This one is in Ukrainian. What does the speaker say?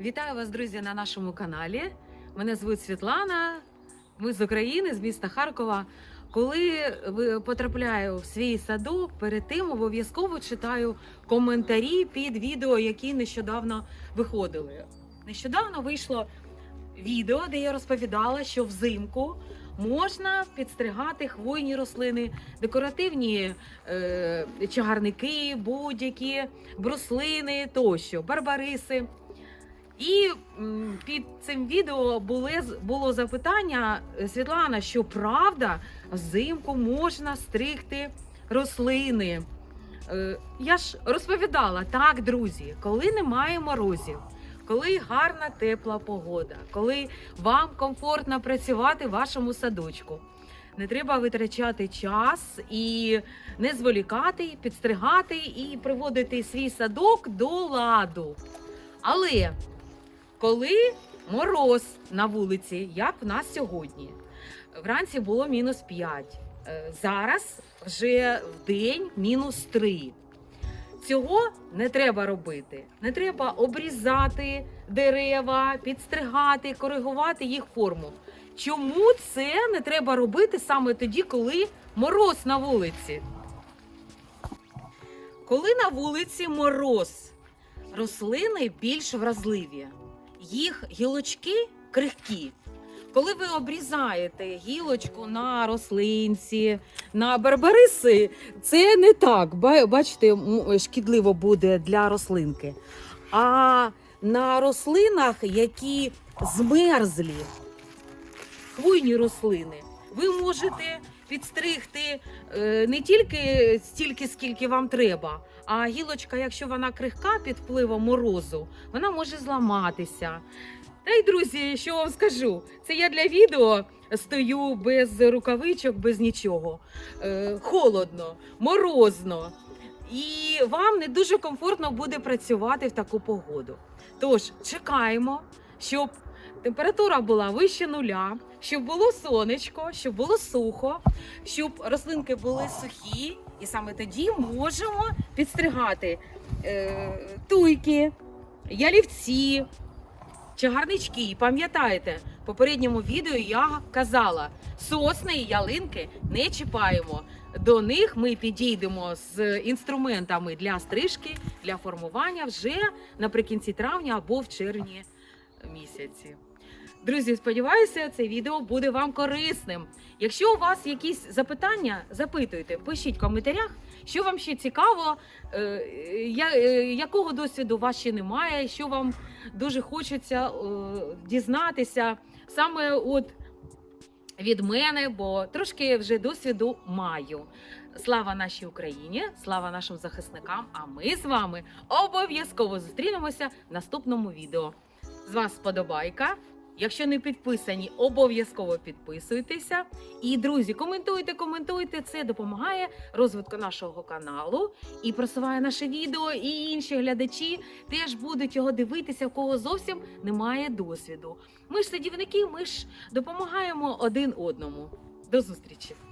Вітаю вас, друзі, на нашому каналі. Мене звуть Світлана. Ми з України, з міста Харкова. Коли ви- потрапляю в свій садок, перед тим обов'язково читаю коментарі під відео, які нещодавно виходили. Нещодавно вийшло відео, де я розповідала, що взимку можна підстригати хвойні рослини, декоративні е, чагарники, будь-які бруслини тощо, барбариси. І під цим відео були, було запитання е, Світлана, що правда взимку можна стригти рослини. Е, Я ж розповідала так, друзі, коли немає морозів, коли гарна тепла погода, коли вам комфортно працювати в вашому садочку. Не треба витрачати час і не зволікати, підстригати і приводити свій садок до ладу. Але коли мороз на вулиці, як в нас сьогодні, вранці було мінус 5, е, зараз вже в день мінус 3. Цього не треба робити. Не треба обрізати дерева, підстригати, коригувати їх форму. Чому це не треба робити саме тоді, коли мороз на вулиці? Коли на вулиці мороз, рослини більш вразливі, їх гілочки крихкі. Коли ви обрізаєте гілочку на рослинці, на барбариси, це не так. Бачите, шкідливо буде для рослинки. А на рослинах, які змерзлі, хвойні рослини, ви можете підстригти е, не тільки стільки, скільки вам треба, а гілочка, якщо вона крихка під впливом морозу, вона може зламатися. Та й друзі, що вам скажу? Це я для відео стою без рукавичок, без нічого. Е, холодно, морозно. І вам не дуже комфортно буде працювати в таку погоду. Тож чекаємо, щоб температура була вище нуля, щоб було сонечко, щоб було сухо, щоб рослинки були сухі, і саме тоді можемо підстригати е, туйки, ялівці, чагарнички. Пам'ятаєте, в попередньому відео я казала, сосни і ялинки не чіпаємо. До них ми підійдемо з інструментами для стрижки, для формування вже наприкінці травня або в червні місяці. Друзі, сподіваюся, це відео буде вам корисним. Якщо у вас якісь запитання, запитуйте, пишіть в коментарях, що вам ще цікаво, е, е, якого досвіду у вас ще немає, що вам дуже хочеться е, дізнатися саме от від мене, бо трошки вже досвіду маю. Слава нашій Україні, слава нашим захисникам! А ми з вами обов'язково зустрінемося в наступному відео. З вас вподобайка. Якщо не підписані, обов'язково підписуйтеся. І друзі, коментуйте, коментуйте. Це допомагає розвитку нашого каналу і просуває наше відео. І інші глядачі теж будуть його дивитися, в кого зовсім немає досвіду. Ми ж садівники, ми ж допомагаємо один одному. До зустрічі!